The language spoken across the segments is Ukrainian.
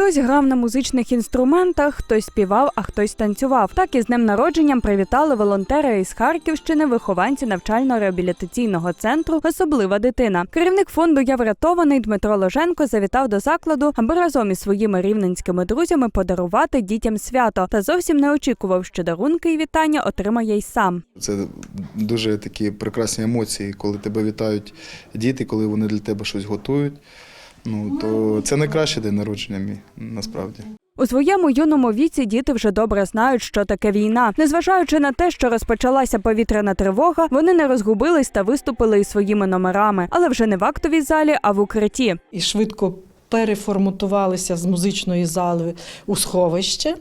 Хтось грав на музичних інструментах, хтось співав, а хтось танцював. Так і з днем народженням привітали волонтери із Харківщини, вихованці навчально-реабілітаційного центру Особлива дитина. Керівник фонду Я врятований Дмитро Ложенко завітав до закладу, аби разом із своїми рівненськими друзями подарувати дітям свято. Та зовсім не очікував, що дарунки і вітання отримає й сам. Це дуже такі прекрасні емоції, коли тебе вітають діти, коли вони для тебе щось готують. Ну то це найкращий день народження мій насправді. У своєму юному віці діти вже добре знають, що таке війна. Незважаючи на те, що розпочалася повітряна тривога, вони не розгубились та виступили із своїми номерами, але вже не в актовій залі, а в укритті. і швидко переформатувалися з музичної зали у сховище.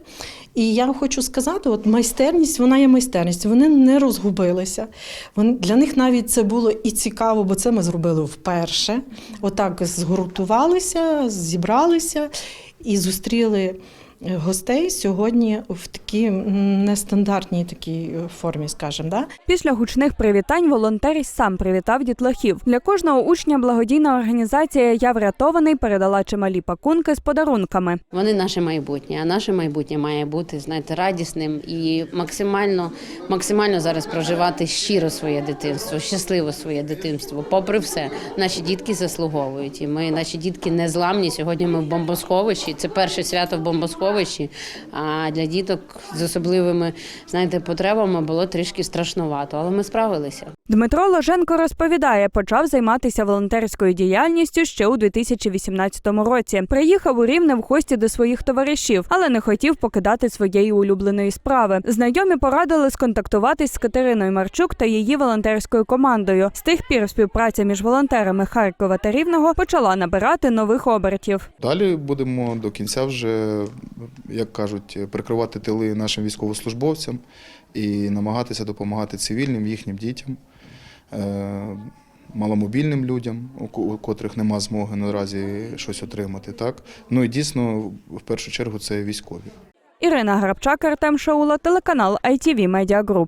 І я хочу сказати, от майстерність, вона є майстерність. Вони не розгубилися. Вони, для них навіть це було і цікаво, бо це ми зробили вперше. Отак згуртувалися, зібралися і зустріли гостей сьогодні в такій нестандартній такій е, формі, скажімо. Да? Після гучних привітань волонтер сам привітав дітлахів. Для кожного учня благодійна організація Я врятований передала чималі пакунки з подарунками. Вони наше майбутнє, а наше майбутнє має бути, знаєте, радісним і максимально, максимально зараз проживати щиро своє дитинство, щасливо своє дитинство. Попри все, наші дітки заслуговують. І ми, наші дітки незламні. Сьогодні ми в бомбосховищі. Це перше свято в бомбосховищі. А для діток з особливими, знаєте, потребами було трішки страшнувато, але ми справилися. Дмитро Ложенко розповідає, почав займатися волонтерською діяльністю ще у 2018 році. Приїхав у Рівне в гості до своїх товаришів, але не хотів покидати своєї улюбленої справи. Знайомі порадили сконтактуватись з Катериною Марчук та її волонтерською командою. З тих пір співпраця між волонтерами Харкова та Рівного почала набирати нових обертів. Далі будемо до кінця вже, як кажуть, прикривати тили нашим військовослужбовцям і намагатися допомагати цивільним їхнім дітям. Е, Маломобільним людям, у котрих нема змоги наразі щось отримати, так ну і дійсно в першу чергу це військові. Ірина Грабчак, Артем Шаула, телеканал ITV Media Group.